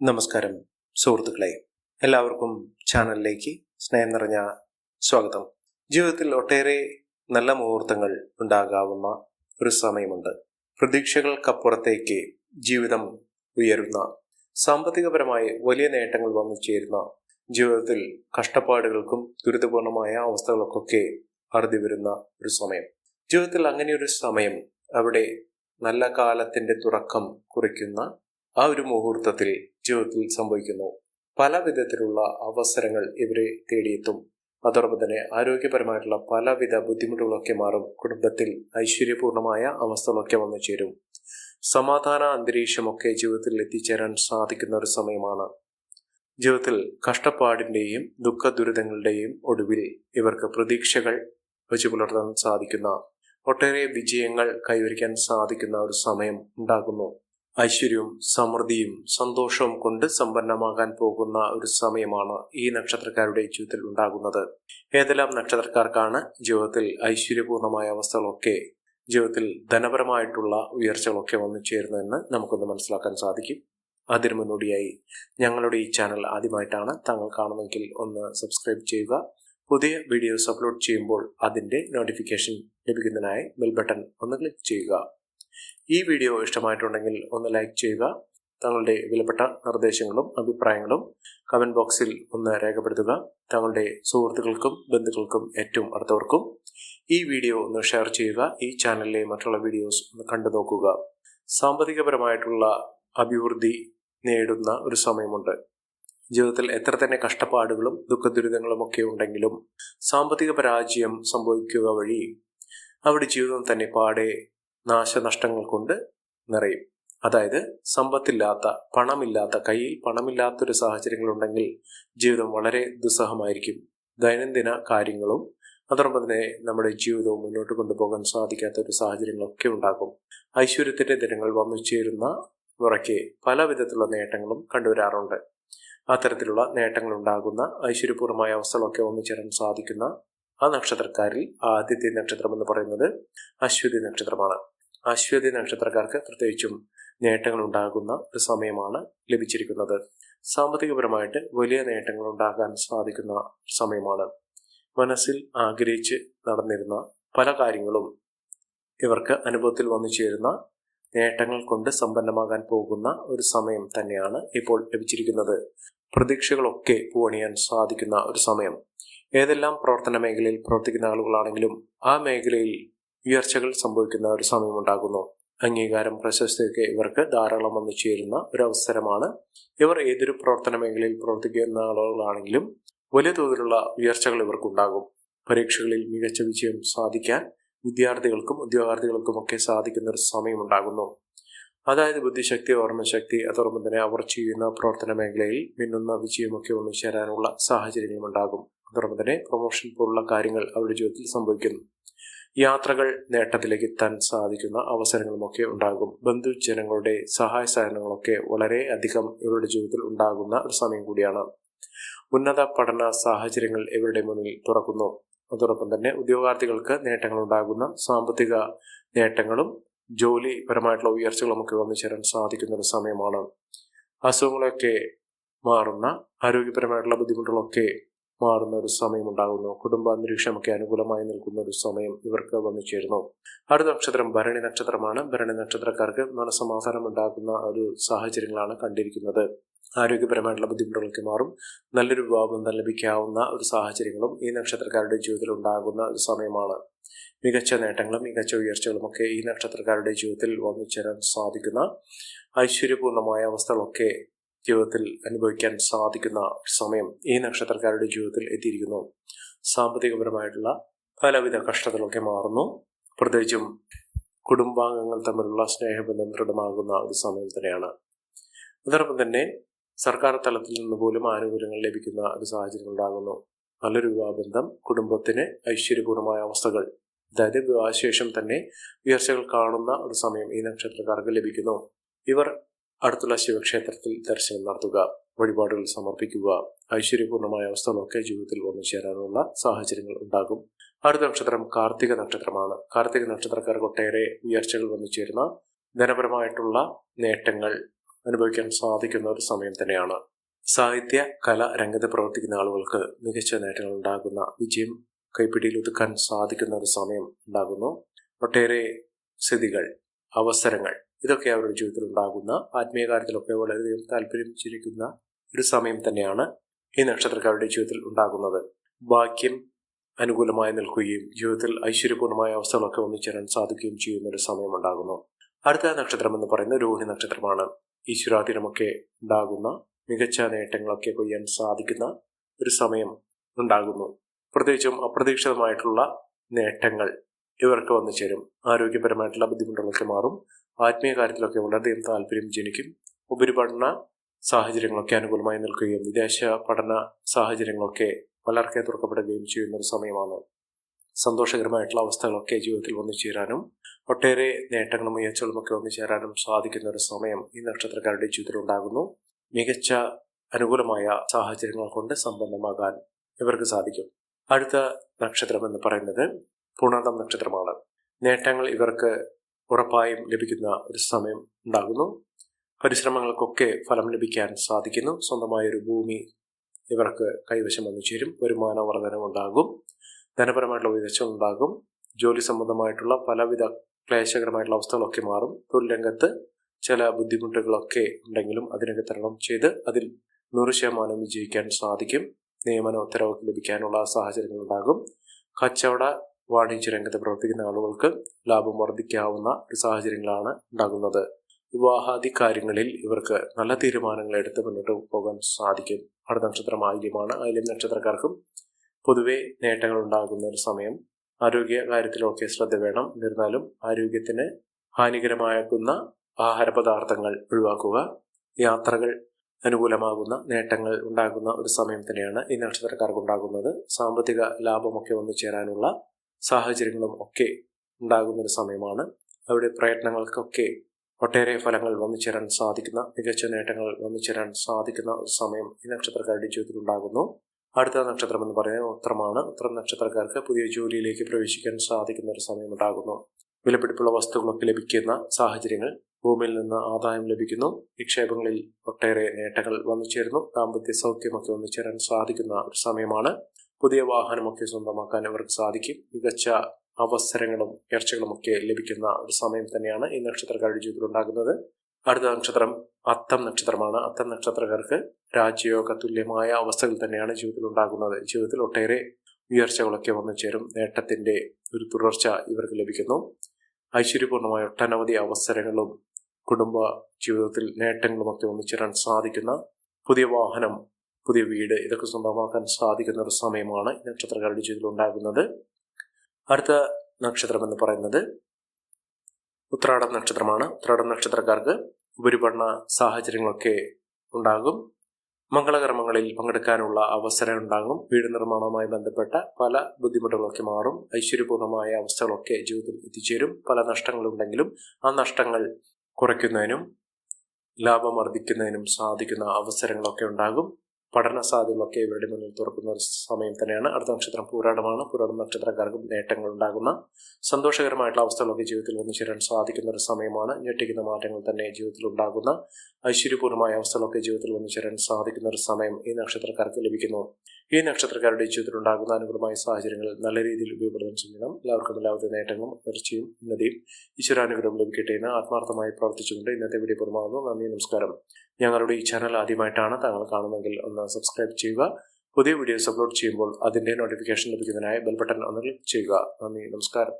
നമസ്കാരം സുഹൃത്തുക്കളെ. എല്ലാവർക്കും ചാനലിലേക്ക് സ്നേഹം നിറഞ്ഞ സ്വാഗതം. ജീവിതത്തിൽ ഒട്ടേറെ നല്ല മുഹൂർത്തങ്ങൾ ഉണ്ടാകാവുന്ന ഒരു സമയമുണ്ട്. പ്രതീക്ഷകൾക്കപ്പുറത്തേക്ക് ജീവിതം ഉയരുന്ന സാമ്പത്തികപരമായി വലിയ നേട്ടങ്ങൾ വന്നു ചേരുന്ന ജീവിതത്തിൽ കഷ്ടപ്പാടുകൾക്കും ദുരിതപൂർണമായ അവസ്ഥകൾക്കൊക്കെ അറുതി വരുന്ന ഒരു സമയം. ജീവിതത്തിൽ അങ്ങനെയൊരു സമയം അവിടെ നല്ല കാലത്തിന്റെ തുടക്കം കുറിക്കുന്ന ആ ഒരു മുഹൂർത്തത്തിൽ ജീവിതത്തിൽ സംഭവിക്കുന്നു. പല വിധത്തിലുള്ള അവസരങ്ങൾ ഇവരെ തേടിയെത്തും. അതോടൊപ്പം തന്നെ ആരോഗ്യപരമായിട്ടുള്ള പലവിധ ബുദ്ധിമുട്ടുകളൊക്കെ മാറും. കുടുംബത്തിൽ ഐശ്വര്യപൂർണമായ അവസ്ഥകളൊക്കെ വന്നു ചേരും. സമാധാന അന്തരീക്ഷമൊക്കെ ജീവിതത്തിൽ എത്തിച്ചേരാൻ സാധിക്കുന്ന ഒരു സമയമാണ്. ജീവിതത്തിൽ കഷ്ടപ്പാടിന്റെയും ദുഃഖ ദുരിതങ്ങളുടെയും ഒടുവിൽ ഇവർക്ക് പ്രതീക്ഷകൾ വെച്ചു പുലർത്താൻ സാധിക്കുന്ന ഒട്ടേറെ വിജയങ്ങൾ കൈവരിക്കാൻ സാധിക്കുന്ന ഒരു സമയം ഉണ്ടാകുന്നു. ഐശ്വര്യവും സമൃദ്ധിയും സന്തോഷവും കൊണ്ട് സമ്പന്നമാകാൻ പോകുന്ന ഒരു സമയമാണ് ഈ നക്ഷത്രക്കാരുടെ ജീവിതത്തിൽ ഉണ്ടാകുന്നത്. ഏതെല്ലാം നക്ഷത്രക്കാർക്കാണ് ജീവിതത്തിൽ ഐശ്വര്യപൂർണമായ അവസ്ഥകളൊക്കെ ജീവിതത്തിൽ ധനപരമായിട്ടുള്ള ഉയർച്ചകളൊക്കെ വന്നു ചേരുന്നതെന്ന് നമുക്കൊന്ന് മനസ്സിലാക്കാൻ സാധിക്കും. അതിനു മുന്നോടിയായി ഞങ്ങളുടെ ഈ ചാനൽ ആദ്യമായിട്ടാണ് താങ്കൾ കാണുന്നെങ്കിൽ ഒന്ന് സബ്സ്ക്രൈബ് ചെയ്യുക. പുതിയ വീഡിയോസ് അപ്ലോഡ് ചെയ്യുമ്പോൾ അതിന്റെ നോട്ടിഫിക്കേഷൻ ലഭിക്കുന്നതിനായി ബെൽ ബട്ടൺ ഒന്ന് ക്ലിക്ക് ചെയ്യുക. ഈ വീഡിയോ ഇഷ്ടമായിട്ടുണ്ടെങ്കിൽ ഒന്ന് ലൈക്ക് ചെയ്യുക തങ്ങളുടെ വിലപ്പെട്ട നിർദ്ദേശങ്ങളും അഭിപ്രായങ്ങളും കമന്റ് ബോക്സിൽ ഒന്ന് രേഖപ്പെടുത്തുക. തങ്ങളുടെ സുഹൃത്തുക്കൾക്കും ബന്ധുക്കൾക്കും ഏറ്റവും അടുത്തവർക്കും ഈ വീഡിയോ ഒന്ന് ഷെയർ ചെയ്യുക ഈ ചാനലിലെ മറ്റുള്ള വീഡിയോസ് ഒന്ന് കണ്ടു നോക്കുക. സാമ്പത്തികപരമായിട്ടുള്ള അഭിവൃദ്ധി നേടുന്ന ഒരു സമയമുണ്ട്. ജീവിതത്തിൽ എത്ര തന്നെ കഷ്ടപ്പാടുകളും ദുഃഖദുരിതങ്ങളും ഒക്കെ ഉണ്ടെങ്കിലും സാമ്പത്തിക പരാജയം സംഭവിക്കുക വഴി അവിടെ ജീവിതം തന്നെ പാടെ നാശനഷ്ടങ്ങൾ കൊണ്ട് നിറയും. അതായത് സമ്പത്തില്ലാത്ത പണമില്ലാത്ത കയ്യിൽ പണമില്ലാത്തൊരു സാഹചര്യങ്ങളുണ്ടെങ്കിൽ ജീവിതം വളരെ ദുസ്സഹമായിരിക്കും. ദൈനംദിന കാര്യങ്ങളും അതോടൊപ്പം തന്നെ നമ്മുടെ ജീവിതവും മുന്നോട്ട് കൊണ്ടുപോകാൻ സാധിക്കാത്ത ഒരു സാഹചര്യങ്ങളൊക്കെ ഉണ്ടാകും. ഐശ്വര്യത്തിന്റെ ദിനങ്ങൾ വന്നു ചേരുന്ന മുറയ്ക്ക് പല വിധത്തിലുള്ള നേട്ടങ്ങളും കണ്ടുവരാറുണ്ട്. അത്തരത്തിലുള്ള നേട്ടങ്ങൾ ഉണ്ടാകുന്ന ഐശ്വര്യപൂർവമായ അവസ്ഥകളൊക്കെ ഒന്നുചേരാൻ സാധിക്കുന്ന ആ നക്ഷത്രക്കാരിൽ ആദ്യത്തെ നക്ഷത്രം എന്ന് പറയുന്നത് അശ്വതി നക്ഷത്രമാണ്. അശ്വതി നക്ഷത്രക്കാർക്ക് പ്രത്യേകിച്ചും നേട്ടങ്ങൾ ഉണ്ടാകുന്ന ഒരു സമയമാണ് ലഭിച്ചിരിക്കുന്നത്. സാമ്പത്തികപരമായിട്ട് വലിയ നേട്ടങ്ങൾ ഉണ്ടാകാൻ സാധിക്കുന്ന സമയമാണ്. മനസ്സിൽ ആഗ്രഹിച്ച് നടന്നിരുന്ന പല കാര്യങ്ങളും ഇവർക്ക് അനുഭവത്തിൽ വന്നു ചേരുന്ന നേട്ടങ്ങൾ കൊണ്ട് സമ്പന്നമാകാൻ പോകുന്ന ഒരു സമയം തന്നെയാണ് ഇപ്പോൾ ലഭിച്ചിരിക്കുന്നത്. പ്രതീക്ഷകളൊക്കെ പൂവണിയാൻ സാധിക്കുന്ന ഒരു സമയം. ഏതെല്ലാം പ്രവർത്തന മേഖലയിൽ പ്രവർത്തിക്കുന്ന ആളുകളാണെങ്കിലും ആ മേഖലയിൽ ഉയർച്ചകൾ സംഭവിക്കുന്ന ഒരു സമയമുണ്ടാകുന്നു. അംഗീകാരം പ്രശസ്തിയൊക്കെ ഇവർക്ക് ധാരാളം വന്നു ചേരുന്ന ഒരു അവസരമാണ്. ഇവർ ഏതൊരു പ്രവർത്തന മേഖലയിൽ പ്രവർത്തിക്കുന്ന ആളുകളാണെങ്കിലും വലിയ തോതിലുള്ള ഉയർച്ചകൾ ഇവർക്കുണ്ടാകും. പരീക്ഷകളിൽ മികച്ച വിജയം സാധിക്കാൻ വിദ്യാർത്ഥികൾക്കും ഉദ്യോഗാർത്ഥികൾക്കുമൊക്കെ സാധിക്കുന്ന ഒരു സമയമുണ്ടാകുന്നു. അതായത് ബുദ്ധിശക്തി ഓർമ്മശക്തി അതോടൊപ്പം തന്നെ അവർ ചെയ്യുന്ന പ്രവർത്തന മേഖലയിൽ മിന്നുന്ന വിജയമൊക്കെ ഒന്നിച്ചേരാനുള്ള സാഹചര്യങ്ങളും ഉണ്ടാകും അതോടൊപ്പം തന്നെ പ്രൊമോഷൻ പോലുള്ള കാര്യങ്ങൾ അവരുടെ ജീവിതത്തിൽ സംഭവിക്കുന്നു. യാത്രകൾ നേട്ടത്തിലേക്ക് എത്താൻ സാധിക്കുന്ന അവസരങ്ങളുമൊക്കെ ഉണ്ടാകും. ബന്ധുജനങ്ങളുടെ സഹായ സഹകരണങ്ങളൊക്കെ വളരെ അധികം ഇവരുടെ ജീവിതത്തിൽ ഉണ്ടാകുന്ന ഒരു സമയം കൂടിയാണ്. ഉന്നത പഠന സാഹചര്യങ്ങൾ ഇവരുടെ മുന്നിൽ തുറക്കുന്നു. അതോടൊപ്പം തന്നെ ഉദ്യോഗാർത്ഥികൾക്ക് നേട്ടങ്ങൾ ഉണ്ടാകുന്ന സാമ്പത്തിക നേട്ടങ്ങളും ജോലിപരമായിട്ടുള്ള ഉയർച്ചകളും ഒക്കെ വന്നു ചേരാൻ സാധിക്കുന്ന ഒരു സമയമാണ്. അസുഖങ്ങളൊക്കെ മാറുന്ന ആരോഗ്യപരമായിട്ടുള്ള ബുദ്ധിമുട്ടുകളൊക്കെ മാറുന്ന ഒരു സമയം ഉണ്ടാകുന്നു കുടുംബാന്തരീക്ഷമൊക്കെ അനുകൂലമായി നിൽക്കുന്ന ഒരു സമയം ഇവർക്ക് വന്നു ചേരുന്നു അടുത്ത നക്ഷത്രം ഭരണി നക്ഷത്രമാണ്. ഭരണി നക്ഷത്രക്കാർക്ക് മനസമാധാനം ഉണ്ടാക്കുന്ന ഒരു സാഹചര്യങ്ങളാണ് കണ്ടിരിക്കുന്നത്. ആരോഗ്യപരമായിട്ടുള്ള ബുദ്ധിമുട്ടുകളൊക്കെ മാറും. നല്ലൊരു വിവാഹബന്ധം ലഭിക്കാവുന്ന ഒരു സാഹചര്യങ്ങളും ഈ നക്ഷത്രക്കാരുടെ ജീവിതത്തിൽ ഉണ്ടാകുന്ന ഒരു സമയമാണ്. മികച്ച നേട്ടങ്ങളും മികച്ച ഉയർച്ചകളും ഒക്കെ ഈ നക്ഷത്രക്കാരുടെ ജീവിതത്തിൽ വന്നു ചേരാൻ സാധിക്കുന്ന ഐശ്വര്യപൂർണമായ അവസ്ഥകളൊക്കെ ജീവിതത്തിൽ അനുഭവിക്കാൻ സാധിക്കുന്ന സമയം ഈ നക്ഷത്രക്കാരുടെ ജീവിതത്തിൽ എത്തിയിരിക്കുന്നു. സാമ്പത്തികപരമായിട്ടുള്ള പലവിധ കഷ്ടതകളൊക്കെ മാറുന്നു. പ്രത്യേകിച്ചും കുടുംബാംഗങ്ങൾ തമ്മിലുള്ള സ്നേഹബന്ധം ദൃഢമാകുന്ന ഒരു സമയം തന്നെയാണ്. അതോടൊപ്പം തന്നെ സർക്കാർ തലത്തിൽ നിന്ന് പോലും ആനുകൂല്യങ്ങൾ ലഭിക്കുന്ന ഒരു സാഹചര്യം ഉണ്ടാകുന്നു. നല്ലൊരു വിവാഹബന്ധം കുടുംബത്തിന് ഐശ്വര്യപൂർണമായ അവസ്ഥകൾ അതായത് വിവാഹശേഷം തന്നെ ഉയർച്ചകൾ കാണുന്ന ഒരു സമയം ഈ നക്ഷത്രക്കാർക്ക് ലഭിക്കുന്നു. ഇവർ അടുത്തുള്ള ശിവക്ഷേത്രത്തിൽ ദർശനം നടത്തുക. വഴിപാടുകൾ സമർപ്പിക്കുക. ഐശ്വര്യപൂർണമായ അവസ്ഥകളൊക്കെ ജീവിതത്തിൽ വന്നു ചേരാനുള്ള സാഹചര്യങ്ങൾ ഉണ്ടാകും. അടുത്ത നക്ഷത്രം കാർത്തിക നക്ഷത്രമാണ്. കാർത്തിക നക്ഷത്രക്കാർക്ക് ഒട്ടേറെ ഉയർച്ചകൾ വന്നു ചേരുന്ന ധനപരമായിട്ടുള്ള നേട്ടങ്ങൾ അനുഭവിക്കാൻ സാധിക്കുന്ന ഒരു സമയം തന്നെയാണ്. സാഹിത്യ കല രംഗത്ത് പ്രവർത്തിക്കുന്ന ആളുകൾക്ക് മികച്ച നേട്ടങ്ങൾ ഉണ്ടാകുന്ന വിജയം കൈപ്പിടിയിൽ ഒതുക്കാൻ സാധിക്കുന്ന ഒരു സമയം ഉണ്ടാകുന്നു. ഒട്ടേറെ സ്ഥിതികൾ അവസരങ്ങൾ ഇതൊക്കെ അവരുടെ ജീവിതത്തിൽ ഉണ്ടാകുന്ന ആത്മീയ കാര്യത്തിലൊക്കെ വളരെയധികം താല്പര്യം ചിരിക്കുന്ന ഒരു സമയം തന്നെയാണ് ഈ നക്ഷത്രക്കാരുടെ ജീവിതത്തിൽ ഉണ്ടാകുന്നത്. ഭാഗ്യം അനുകൂലമായി നിൽക്കുകയും ജീവിതത്തിൽ ഐശ്വര്യപൂർണമായ അവസ്ഥകളൊക്കെ ഒന്നിച്ചേരാൻ സാധിക്കുകയും ചെയ്യുന്ന ഒരു സമയം ഉണ്ടാകുന്നു. അടുത്ത നക്ഷത്രം എന്ന് പറയുന്നത് രോഹിണി നക്ഷത്രമാണ്. ഈശ്വരാധീനമൊക്കെ ഉണ്ടാകുന്ന മികച്ച നേട്ടങ്ങളൊക്കെ കൊയ്യാൻ സാധിക്കുന്ന ഒരു സമയം ഉണ്ടാകുന്നു. പ്രത്യേകിച്ചും അപ്രതീക്ഷിതമായിട്ടുള്ള നേട്ടങ്ങൾ ഇവർക്ക് വന്നു ചേരും. ആരോഗ്യപരമായിട്ടുള്ള ബുദ്ധിമുട്ടുകളൊക്കെ മാറും. ആത്മീയ കാര്യത്തിലൊക്കെ വളരെയധികം താല്പര്യം ജനിക്കും. ഉപരിപഠന സാഹചര്യങ്ങളൊക്കെ അനുകൂലമായി നിൽക്കുകയും വിദേശ പഠന സാഹചര്യങ്ങളൊക്കെ പലർക്കെ തുറക്കപ്പെടുകയും ചെയ്യുന്ന ഒരു സമയമാണ്. സന്തോഷകരമായിട്ടുള്ള അവസ്ഥകളൊക്കെ ജീവിതത്തിൽ വന്നു ചേരാനും ഒട്ടേറെ നേട്ടങ്ങളും ഉയർച്ചകളുമൊക്കെ വന്നു ചേരാനും സാധിക്കുന്ന ഒരു സമയം ഈ നക്ഷത്രക്കാരുടെ ജീവിതത്തിൽ ഉണ്ടാകുന്നു. മികച്ച അനുകൂലമായ സാഹചര്യങ്ങൾ കൊണ്ട് സമ്പന്നമാകാൻ ഇവർക്ക് സാധിക്കും. അടുത്ത നക്ഷത്രം എന്ന് പറയുന്നത് പുണർദം നക്ഷത്രമാണ്. നേട്ടങ്ങൾ ഇവർക്ക് ഉറപ്പായും ലഭിക്കുന്ന ഒരു സമയം ഉണ്ടാകുന്നു. പരിശ്രമങ്ങൾക്കൊക്കെ ഫലം ലഭിക്കാൻ സാധിക്കുന്നു. സ്വന്തമായൊരു ഭൂമി ഇവർക്ക് കൈവശം വന്നു ചേരും. വരുമാന വർധനമുണ്ടാകും ധനപരമായിട്ടുള്ള ഉയർച്ച ഉണ്ടാകും. ജോലി സംബന്ധമായിട്ടുള്ള പലവിധ ക്ലേശകരമായിട്ടുള്ള അവസ്ഥകളൊക്കെ മാറും. തൊഴിൽ രംഗത്ത് ചില ബുദ്ധിമുട്ടുകളൊക്കെ ഉണ്ടെങ്കിലും അതിനൊക്കെ തരണം ചെയ്ത് അതിൽ നൂറ് ശതമാനം വിജയിക്കാൻ സാധിക്കും. നിയമന ഉത്തരവൊക്കെ ലഭിക്കാനുള്ള സാഹചര്യങ്ങൾ ഉണ്ടാകും. കച്ചവട വാണിജ്യ രംഗത്ത് പ്രവർത്തിക്കുന്ന ആളുകൾക്ക് ലാഭം വർദ്ധിക്കാവുന്ന ഒരു സാഹചര്യങ്ങളാണ് ഉണ്ടാകുന്നത്. വിവാഹാദി കാര്യങ്ങളിൽ ഇവർക്ക് നല്ല തീരുമാനങ്ങൾ എടുത്ത് മുന്നോട്ട് പോകാൻ സാധിക്കും. അടുത്ത നക്ഷത്രം ആയില്യമാണ്. ആയില്യം നക്ഷത്രക്കാർക്കും പൊതുവെ നേട്ടങ്ങൾ ഉണ്ടാകുന്ന ഒരു സമയം. ആരോഗ്യ കാര്യത്തിലൊക്കെ ശ്രദ്ധ വേണം. എന്നിരുന്നാലും ആരോഗ്യത്തിന് ഹാനികരമാക്കുന്ന ആഹാര പദാർത്ഥങ്ങൾ ഒഴിവാക്കുക യാത്രകൾ അനുകൂലമാകുന്ന നേട്ടങ്ങൾ ഉണ്ടാകുന്ന ഒരു സമയം തന്നെയാണ് ഈ നക്ഷത്രക്കാർക്ക് ഉണ്ടാകുന്നത്. സാമ്പത്തിക ലാഭമൊക്കെ വന്നു ചേരാനുള്ള സാഹചര്യങ്ങളും ഒക്കെ ഉണ്ടാകുന്ന ഒരു സമയമാണ്. അവരുടെ പ്രയത്നങ്ങൾക്കൊക്കെ ഒട്ടേറെ ഫലങ്ങൾ വന്നു ചേരാൻ സാധിക്കുന്ന മികച്ച നേട്ടങ്ങൾ വന്നു ചേരാൻ സാധിക്കുന്ന ഒരു സമയം ഈ നക്ഷത്രക്കാരുടെ ജീവിതത്തിൽ ഉണ്ടാകുന്നു. അടുത്ത നക്ഷത്രം എന്ന് പറയുന്നത് ഉത്തരമാണ് ഉത്രം നക്ഷത്രക്കാർക്ക് പുതിയ ജോലിയിലേക്ക് പ്രവേശിക്കാൻ സാധിക്കുന്ന ഒരു സമയം ഉണ്ടാകുന്നു. വിലപിടിപ്പുള്ള വസ്തുക്കളൊക്കെ ലഭിക്കുന്ന സാഹചര്യങ്ങൾ ഭൂമിയിൽ നിന്ന് ആദായം ലഭിക്കുന്നു. നിക്ഷേപങ്ങളിൽ ഒട്ടേറെ നേട്ടങ്ങൾ വന്നു ചേരുന്നു. ദാമ്പത്യ സൗഖ്യമൊക്കെ വന്നു ചേരാൻ സാധിക്കുന്ന ഒരു സമയമാണ്. പുതിയ വാഹനമൊക്കെ സ്വന്തമാക്കാൻ അവർക്ക് സാധിക്കും. മികച്ച അവസരങ്ങളും ഉയർച്ചകളും ഒക്കെ ലഭിക്കുന്ന ഒരു സമയം തന്നെയാണ് ഈ നക്ഷത്രക്കാരുടെ ജീവിതത്തിൽ ഉണ്ടാകുന്നത്. അടുത്ത നക്ഷത്രം അത്തം നക്ഷത്രമാണ്. അത്തം നക്ഷത്രക്കാർക്ക് രാജ്യയോഗ തുല്യമായ അവസ്ഥകൾ തന്നെയാണ് ജീവിതത്തിൽ ഉണ്ടാകുന്നത്. ജീവിതത്തിൽ ഒട്ടേറെ ഉയർച്ചകളൊക്കെ വന്നു ചേരും. നേട്ടത്തിന്റെ ഒരു തുടർച്ച ഇവർക്ക് ലഭിക്കുന്നു. ഐശ്വര്യപൂർണമായ ഒട്ടനവധി അവസരങ്ങളും കുടുംബ ജീവിതത്തിൽ നേട്ടങ്ങളുമൊക്കെ ഒന്നിച്ചേരാൻ സാധിക്കുന്ന പുതിയ വാഹനം പുതിയ വീട് ഇതൊക്കെ സ്വന്തമാക്കാൻ സാധിക്കുന്ന ഒരു സമയമാണ് നക്ഷത്രക്കാരുടെ ജീവിതത്തിൽ ഉണ്ടാകുന്നത്. അടുത്ത നക്ഷത്രം എന്ന് പറയുന്നത് ഉത്രാടം നക്ഷത്രമാണ്. ഉത്രാടം നക്ഷത്രക്കാർക്ക് ഉപരിപഠന സാഹചര്യങ്ങളൊക്കെ ഉണ്ടാകും. മംഗളകർമ്മങ്ങളിൽ പങ്കെടുക്കാനുള്ള അവസരം ഉണ്ടാകും. വീട് നിർമ്മാണവുമായി ബന്ധപ്പെട്ട പല ബുദ്ധിമുട്ടുകളൊക്കെ മാറും. ഐശ്വര്യപൂർണമായ അവസ്ഥകളൊക്കെ ജീവിതത്തിൽ എത്തിച്ചേരും. പല നഷ്ടങ്ങളുണ്ടെങ്കിലും ആ നഷ്ടങ്ങൾ കുറയ്ക്കുന്നതിനും ലാഭം വർദ്ധിക്കുന്നതിനും സാധിക്കുന്ന അവസരങ്ങളൊക്കെ ഉണ്ടാകും. പഠന സാധ്യമൊക്കെ ഇവരുടെ മുന്നിൽ തുറക്കുന്ന ഒരു സമയം തന്നെയാണ്. അടുത്ത നക്ഷത്രം പൂരാടമാണ് പൂരാടം നക്ഷത്രക്കാർക്കും നേട്ടങ്ങൾ ഉണ്ടാകുന്ന സന്തോഷകരമായിട്ടുള്ള അവസ്ഥകളൊക്കെ ജീവിതത്തിൽ വന്നു ചേരാൻ സാധിക്കുന്ന ഒരു സമയമാണ്. ഞെട്ടിക്കുന്ന മാറ്റങ്ങൾ തന്നെ ജീവിതത്തിൽ ഉണ്ടാകുന്ന ഐശ്വര്യപൂർണമായ അവസ്ഥകളൊക്കെ ജീവിതത്തിൽ വന്നു ചേരാൻ സാധിക്കുന്ന ഒരു സമയം ഈ നക്ഷത്രക്കാർക്ക് ലഭിക്കുന്നു. ഈ നക്ഷത്രക്കാരുടെ ജീവിതത്തിൽ ഉണ്ടാകുന്ന അനുകൂലമായ സാഹചര്യങ്ങൾ നല്ല രീതിയിൽ ഉപയോഗപ്പെടുത്താൻ ശ്രമിക്കണം. എല്ലാവർക്കും എല്ലാവിധ നേട്ടങ്ങളും ഉയർച്ചയും ഉന്നതിയും ഈശ്വരാനുഗ്രഹം ലഭിക്കട്ടെ എന്ന് ആത്മാർത്ഥമായി പ്രവർത്തിച്ചുകൊണ്ട് ഇന്നത്തെ വീഡിയോ പുറമാകുന്നു നന്ദി നമസ്കാരം. ഞങ്ങളുടെ ഈ ചാനൽ ആദ്യമായിട്ടാണ് താങ്കൾ കാണുന്നതെങ്കിൽ ഒന്ന് സബ്സ്ക്രൈബ് ചെയ്യുക. പുതിയ വീഡിയോസ് അപ്ലോഡ് ചെയ്യുമ്പോൾ അതിന്റെ നോട്ടിഫിക്കേഷൻ ലഭിക്കുന്നതിനായി ബെൽ ബട്ടൺ ഒന്ന് ക്ലിക്ക് ചെയ്യുക. നന്ദി നമസ്കാരം.